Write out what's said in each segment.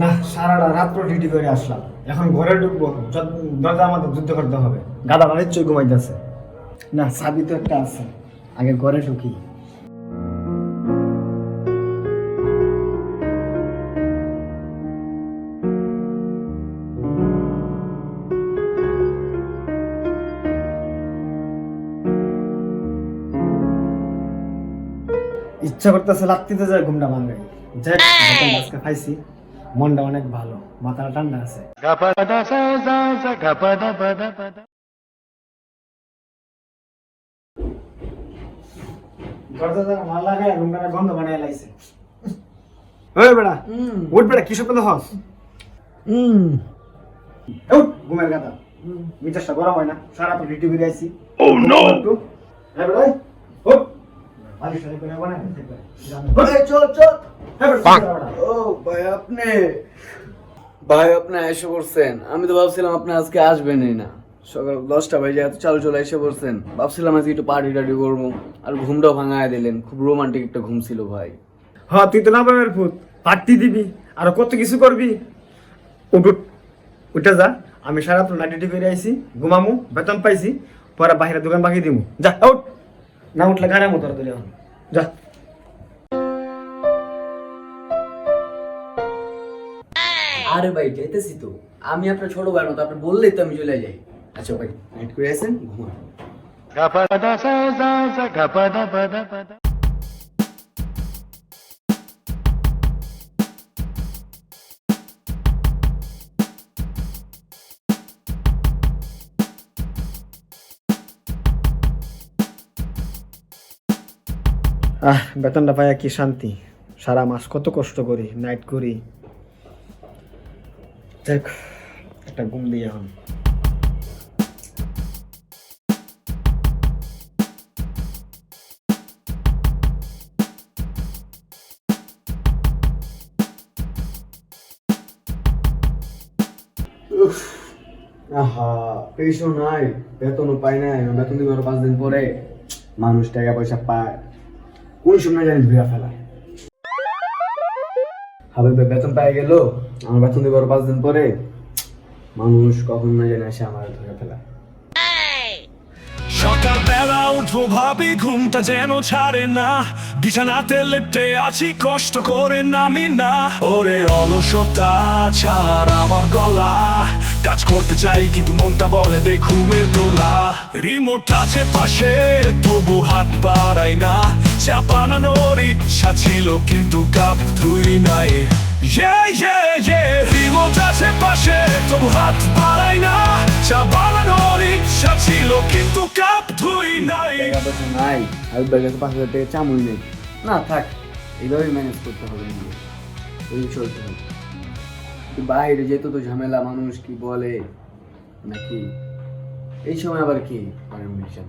না সারাটা রাত্র ডিউটি করে আসলাম। এখন ঘরে ঢুকবো দরজা আমাদের যুদ্ধ করতে হবে। গাদা নিশ্চয়ই ঘুমাইতেছে। না চাবি তো একটা আছে। আগে ঘরে ঢুকি। ইচ্ছা করতেছে লাত্তিতে যায় ঘুমটা ভাঙাই। যাই আজকে খাইছি মনটা অনেক ভালো মাথাটা ঠান্ডা আছে। গন্ধ বানায় লাইছে। ওই বেড়া উঠ বেড়া কিসব কথা হস উঠ ঘুমের গাদা। মিটারটা গরম হয় না সারা তো ডিউটি করে আইছি। ও নো হ্যাঁ বেড়া উঠ। ভাই আপনি। এসে পড়ছেন। আমি তো ভাবছিলাম আপনি আজকে আসবেনই না। সকাল দশটা বাজে এত চালু চলে এসে পড়ছেন। ভাবছিলাম আজকে একটু পার্টি টার্টি করব। আর ঘুমটাও ভাঙায় দিলেন। খুব রোমান্টিক একটা ঘুম ছিল ভাই। হ্যাঁ তুই তো না প্রেমের ভূত। পার্টি দিবি? আর কত কিছু করবি? উঠ উঠ যা। আমি সারা তো নাইট ডিউটি করে আইছি ঘুমামু বেতন পাইছি পরে বাইরে দোকান বাকি দিমু। যা উঠ। না উঠলে গাড়ি মতো এখন? যা। আরে ভাই যাইতেছি তো। আমি আপনার ছোট ভাই মতো আপনি বললেই তো আমি চলে যাই। আচ্ছা ভাই নাইট করে আসেন ঘুমান। আহ, বেতনটা পাইয়া কি শান্তি? সারা মাস কত কষ্ট করি নাইট করি। দেখ, একটা ঘুম দিয়ে এখন আহা পেশও নাই, বেতনও পাই নাই বেতন দিবার পাঁচ দিন পরে। মানুষ টাকা পয়সা পায়। কোন সময় জানি ধুয়া ফেলা? হাবিব বেতন পাই গেল, আমার বেতন দেবার পাঁচ দিন পরে, মানুষ কখন না জানি এসে আমার ধরে ফেলা। সকালবেলা উঠবো ভাবি, ঘুমটা যেন ছাড়ে না। বিছানাতে লেপটে আছি, কষ্ট করে নামি না। ওরে অলসতা ছাড় আমার গলা। কাজ করতে চাই, কিন্তু মনটা বলে ঘুমের দোলা রিমোট আছে পাশে, তবু হাত বাড়াই না। চা বানানোর ইচ্ছা ছিল, কিন্তু কাপ ধুই নাই। রিমোট আছে পাশে, তবু হাত বাড়াই না। চা বানানোর ইচ্ছা ছিল, কিন্তু কাপ ধুই নাই। নাই হাবিব ভাই পাঁচ চামুই নেই। না, থাক, এইভাবেই ম্যানেজ করতে হবে এই চলতে হবে। বাইরে যেত তো ঝামেলা মানুষ কি বলে? নাকি এই সময় আবার কি? পরে আমি হিসাব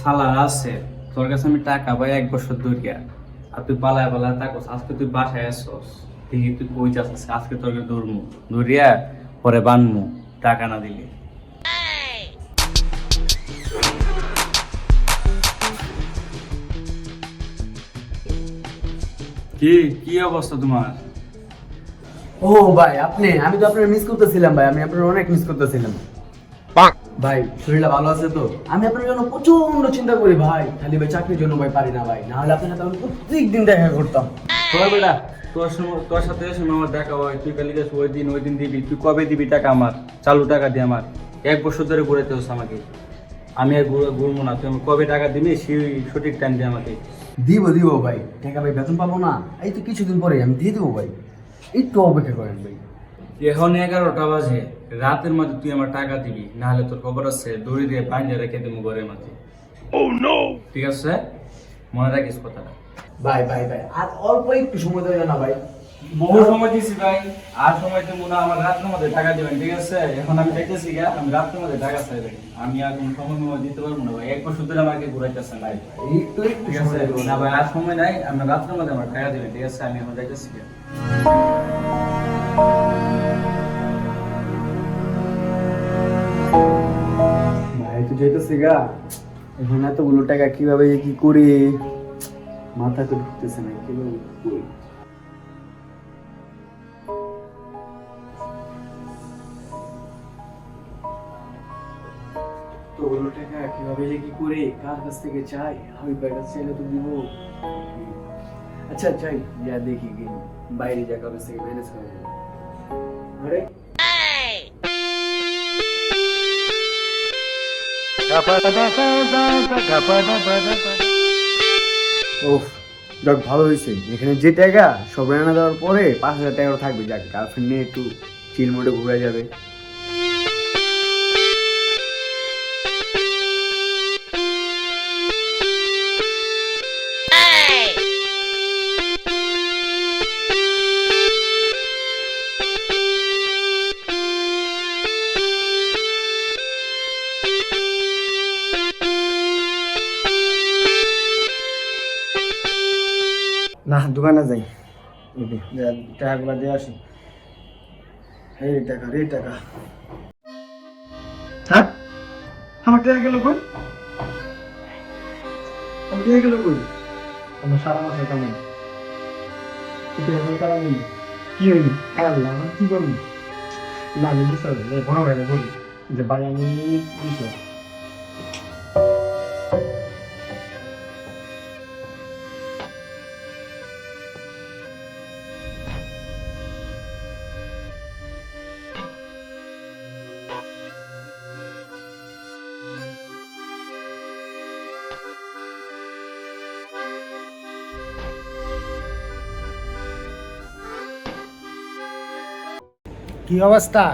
সালা আছে, তোর কাছে আমি টাকা পাই এক বছর ধরিয়া আর তুই পালায় পালায় থাকস, আজকে তুই বাসায় আসছস দেখি তুই কই যাচ্ছিস আজকে তোকে ধরমু। ধরিয়া পরে বানমু, টাকা না দিলে। কি কি অবস্থা তোমার? ও ভাই আপনি আমি তো আপনার মিস করতেছিলাম ভাই আমি আপনার অনেক মিস করতেছিলাম। ভাই শরীরটা ভালো আছে তো? আমি আপনার জন্য প্রচণ্ড চিন্তা করি ভাই। খালি ভাই চাকরির জন্য ভাই পারি না ভাই না হলে আপনার সাথে আমি প্রত্যেক দিন দেখা করতাম। তোর বেটা তোর সময় তোর সাথে আমার দেখা হয়। তুই কালি গেছ ওই দিন ওই দিন দিবি। তুই কবে দিবি টাকা আমার? চালু টাকা দি আমার। এক বছর ধরে ঘুরাতে হচ্ছে আমাকে। আমি আর ঘুরবো না। তুই কবে টাকা দিবি সেই সঠিক টাইম দিয়ে আমাকে। দিব দিব ভাই। টাকা ভাই বেতন পাবো না। এই তো কিছুদিন পরে আমি দিয়ে দেবো ভাই। একটু অপেক্ষা করেন ভাই। এখন এগারোটা বাজে। রাতের মাঝে তুই আমার টাকা দিবি না হলে তোর খবর আছে দড়ি দিয়ে বাইন্দে রেখে দেবো ঘরের মাঝে ঠিক আছে? মনে রাখিস কথাটা। ভাই ভাই ভাই আর অল্প একটু সময় দেবে না ভাই। বহু সময় দিছি ভাই আর সময় দেবো না আমার মধ্যে টাকা দিবেন ঠিক আছে? এখন আমি দেখতেছি গা আমি মধ্যে টাকা চাই ভাই। আমি আর কোনো সময় মতো দিতে পারব না ভাই। এক বছর ধরে আমাকে ঘুরাইতেছেন ভাই। একটু একটু ঠিক আছে? না ভাই আর সময় নাই আমরা মধ্যে আমার টাকা দিবেন ঠিক আছে? আমি এখন দেখতেছি গা। ভাই তুই যেতেছি গা এখন এতগুলো টাকা কীভাবে কি করি? মাথা তো ঢুকতেছে না কীভাবে করি? কীভাবে যে কি করে কার কাছ থেকে চাই? আমি কাছ চাইলে তো দিব আচ্ছা চাই যা দেখি বাইরে যা কাছ থেকে ম্যানেজ করা যাবে আরে ওফ যাক, ভালো হয়েছে। এখানে যে টাকা, সব রান্না দেওয়ার পরে পাঁচ হাজার টাকা থাকবে। যাক গার্লফ্রেন্ড নিয়ে একটু চিল মোডে ঘুরে যাবে। দোকানে যাই। টাকাগুলো দিয়ে আসি। এই টাকা রে টাকা। হ্যাঁ? আমার টাকা গেল কই? আমার টাকা গেল কই? আমার সারা মাসের কামাই কি হইলি? আল্লাহ কি করবি? না আমি বুঝতে বড় ভাইরা বলি যে ভাই আমি বিষয় কি অবস্থা?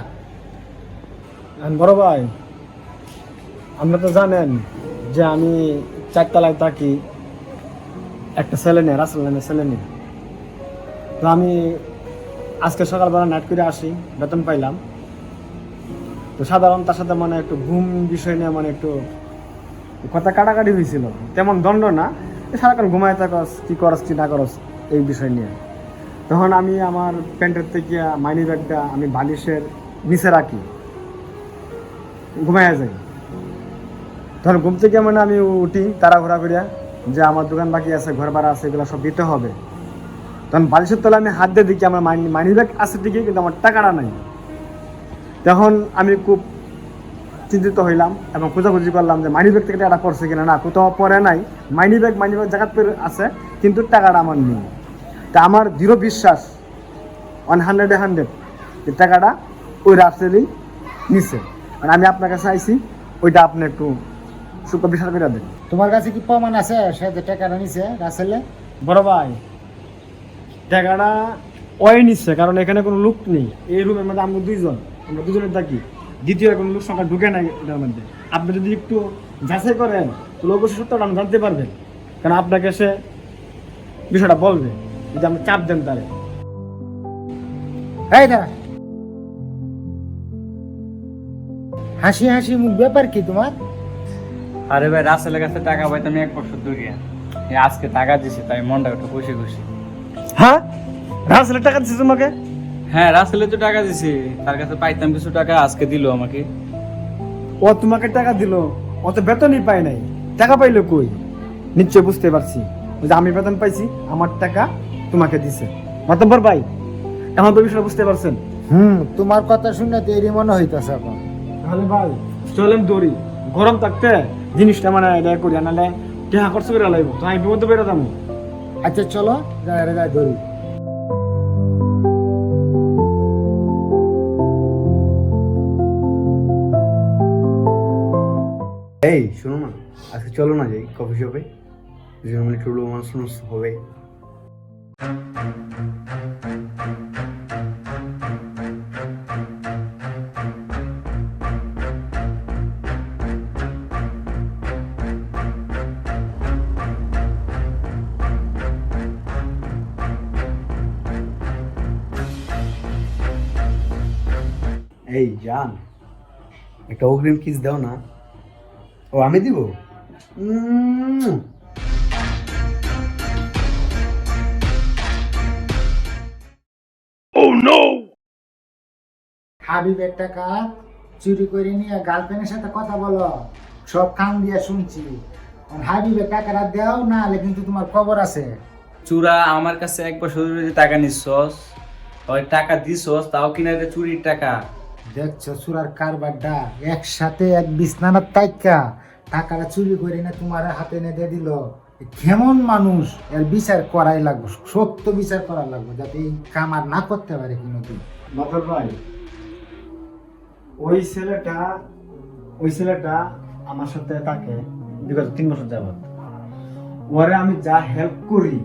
বড় ভাই আপনারা তো জানেন যে আমি চারতলায় থাকি, একটা ছেলে নেই রাসেল নামে ছেলে নেই তো আমি আজকে সকালবেলা নাইট করে আসি, বেতন পাইলাম। তো সাধারণ তার সাথে মানে একটু ঘুম বিষয় নিয়ে মানে একটু কথা কাটাকাটি হয়েছিল। তেমন দণ্ড না সারাক্ষণ ঘুমায় থাকস, কি করস, কি না করস, এই বিষয় নিয়ে। তখন আমি আমার প্যান্টের থেকে মাইনি ব্যাগটা আমি বালিশের নিচে রাখি। ঘুমাইয়া যাই। তখন ঘুম থেকে মানে আমি উঠি তাড়াঘোড়া করিয়া যে আমার দোকান বাকি আছে, ঘর ভাড়া আছে, এগুলো সব দিতে হবে। তখন বালিশের তলে আমি হাত দিয়ে দেখি আমার মাইনি মাইনি ব্যাগ আছে ঠিকই, কিন্তু আমার টাকাটা নাই। তখন আমি খুব চিন্তিত হইলাম এবং খোঁজাখুঁজি করলাম যে মাইনি ব্যাগ থেকে টাকাটা পড়ছে কিনা না, কোথাও পরে নাই। মাইনি ব্যাগ মাইনি ব্যাগ জায়গা আছে, কিন্তু টাকাটা আমার নেই। তা আমার দৃঢ় বিশ্বাস ওয়ান হান্ড্রেডে হান্ড্রেড যে টাকাটা ওই রাস্তারই নিছে। মানে আমি আপনার কাছে আইছি, ওইটা আপনি একটু সুখ বিচার করে দেন। তোমার কাছে কি প্রমাণ আছে? সে যে টাকাটা নিছে, রাসেলে? বড় ভাই, টাকাটা ওই নিচ্ছে কারণ এখানে কোনো লোক নেই। এই রুমের মধ্যে আমরা দুইজন, আমরা দুজনে থাকি। দ্বিতীয় কোনো লোক সংখ্যা ঢুকে নাই এটার মধ্যে। আপনি যদি একটু যাচাই করেন অবশ্যই সত্যটা জানতে পারবেন। কারণ আপনাকে সে বিষয়টা বলবে। যদি আপনি চাপ দেন তারে এই দাঁড়া। হাসি হাসি মুখ ব্যাপার কি তোমার? আরে ভাই রাসেলের কাছে টাকা পাইতাম এক বছর এই আজকে টাকা দিছে তাই মনটা একটু খুশি খুশি। হ্যাঁ? রাসেলের টাকা দিচ্ছে তোমাকে? হ্যাঁ রাসেলে তো টাকা দিছে। তার কাছে পাইতাম কিছু টাকা আজকে দিল আমাকে। ও তোমাকে টাকা দিল ও তো বেতনই পায় নাই। টাকা পাইলো কই? নিশ্চয় বুঝতে পারছি। ওই যে আমি বেতন পাইছি আমার টাকা তোমাকে দিছে। মাতব্বর ভাই এখন তো বিষয়টা বুঝতে পারছেন। হুম তোমার কথা শুনে তো এরই মনে হইতেছে এখন। তাহলে ভাই চলেন দৌড়ি। গরম থাকতে জিনিসটা মানে এটা করি নাহলে টেহা খরচ করে লাগবো তো আমি বিপদে বেরো যাব। আচ্ছা চলো যাই রে যাই ধরি এই শোনো না আজকে চলো না যাই কফি শপে দুজন মানে একটু রোমান্স রোমান্স হবে। এই জান একটা অগ্রিম কিস দাও না ও আমি দিব হাবিবের টাকা চুরি করে নিয়ে গার্লফ্রেন্ডের সাথে কথা বলো সব কান দিয়ে শুনছি। হাবিবের হাবিবে টাকাটা দেও না হলে কিন্তু তোমার খবর আছে। চূড়া আমার কাছে এক বছর ধরে যে টাকা নিচ্ছস ওই টাকা দিছস তাও কিনা এটা চুরির টাকা। দেখছ সুরার কারবারটা একসাথে এক বিছনানার তাইকা। টাকাটা চুরি করে না তোমার হাতে এনে দিয়ে দিল। কেমন মানুষ এর বিচার করাই লাগবে সত্য বিচার করা লাগবে যাতে এই কাম আর না করতে পারে কোনোদিন। ভাই ওই ছেলেটা ওই ছেলেটা আমার সাথে থাকে বিগত তিন বছর যাবত ওরে আমি যা হেল্প করি,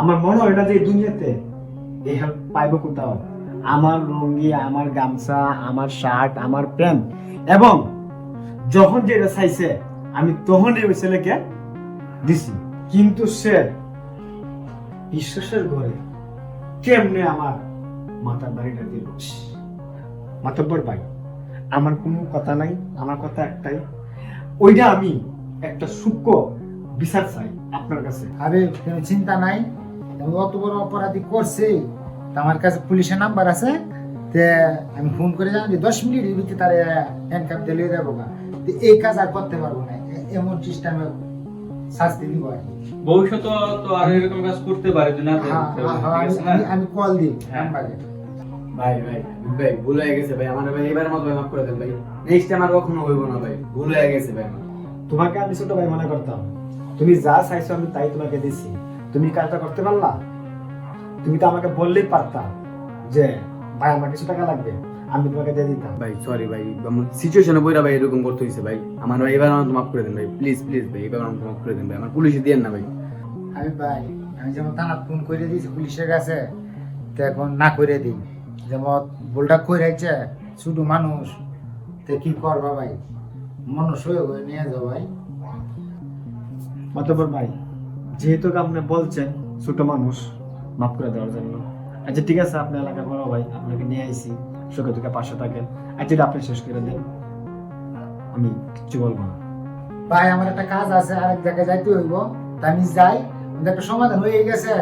আমার মনে হয় না যে দুনিয়াতে এই হেল্প পাইবো কোথাও? আমার লুঙ্গি, আমার গামছা, আমার শার্ট আমার প্যান্ট এবং যখন যেটা চাইছে, আমি তখনই ওই ছেলেকে দিছি। কিন্তু সে বিশ্বাসের ঘরে কেমনে আমার মাথার বাড়িটা দিল? মাতব্বর ভাই আমার কোনো কথা নাই আমার কথা একটাই ওইটা আমি একটা সূক্ষ্ম বিচার চাই আপনার কাছে। আরে কোনো চিন্তা নাই অত বড় অপরাধী করছে আমার কাছে পুলিশের নাম্বার আছে তে আমি ফোন করে জানি যে দশ মিনিটের ভিতরে তার হ্যান্ডকাপ দিলে দেবো না এই কাজ আর করতে পারব না এমন সিস্টেমে শাস্তি দিব আর। ভবিষ্যতে তো আর এরকম কাজ করতে পারে না হ্যাঁ, হ্যাঁ, হ্যাঁ, আমি- কল দিই নাম্বারে ভাই ভাই ভাই ভুল হয়ে গেছে ভাই আমার ভাই এবার মতো ভাই মাফ করে দেন ভাই। নেক্সট টাইম আর কখনো হইব না ভাই ভুল হয়ে গেছে ভাই আমার। তোমাকে আমি ছোট ভাই মনে করতাম। তুমি যা চাইছো আমি তাই তোমাকে দিছি। তুমি কাজটা করতে পারলা? তুমি তো আমাকে বললেই পারতা যে ভাই আমার কিছু টাকা লাগবে আমি তোমাকে দিয়ে দিতাম। ভাই সরি ভাই আমার সিচুয়েশনে বইরা ভাই এরকম করতে হইছে ভাই। আমার ভাই এবার আমার মাফ করে দেন ভাই প্লিজ প্লিজ ভাই এবার আমাকে মাফ করে দেন ভাই আমার পুলিশে দিয়েন না ভাই। আমি ভাই আমি যেমন থানা ফোন করে দিয়েছি পুলিশের কাছে তো এখন না করে দিই। যেমন ভুলটা করেছে শুধু মানুষ। তে কি করবা ভাই মানুষ হয়ে হয়ে নিয়ে যাও ভাই। মাতব্বর ভাই যেহেতু আপনি বলছেন ছোট মানুষ মাফ করে দেওয়ার জন্য। আচ্ছা ঠিক আছে আপনি এলাকার বড় ভাই আপনাকে নিয়ে আইছি সুখে দুঃখে পাশে থাকেন। আচ্ছা এটা আপনি শেষ করে দেন। আমি কিচ্ছু বলব না। ভাই আমার একটা কাজ আছে আরেক জায়গায় যাইতে হইব। তা আমি যাই একটা সমাধান হয়ে গেছে।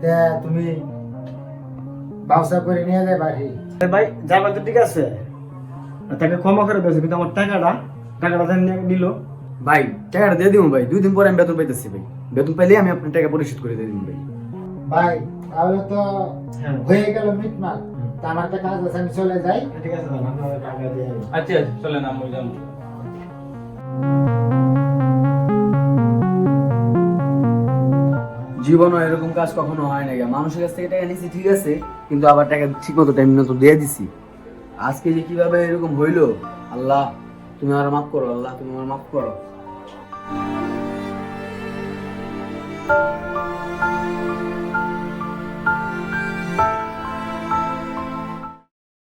তা তুমি ব্যবসা করে নিয়ে যাই বাড়ি। ভাই যাবেন তো ঠিক আছে তাকে ক্ষমা করে দিয়েছে কিন্তু আমার টাকাটা টাকাটা নিল। ভাই টাকাটা দিয়ে দিব ভাই দুই দিন পরে আমি বেতন পাইতেছি ভাই। বেতন পাইলে আমি আপনার টাকা পরিশোধ করে দিয়ে দিব ভাই। ভাই তাহলে তো হ্যাঁ। হয়ে গেল মিটমাট। তা আমার একটা কাজ আছে আমি চলে যাই। ঠিক আছে। আচ্ছা চলে না আমি জীবনও এরকম কাজ কখনো হয় না। মানুষের কাছ থেকে টাকা নিয়েছি, ঠিক আছে, কিন্তু আবার টাকা ঠিক মতো টাইম মতো দিয়ে দিছি আজকে যে কীভাবে এরকম হইল, আল্লাহ, তুমি আমার মাফ করো, আল্লাহ, তুমি আমার মাফ করো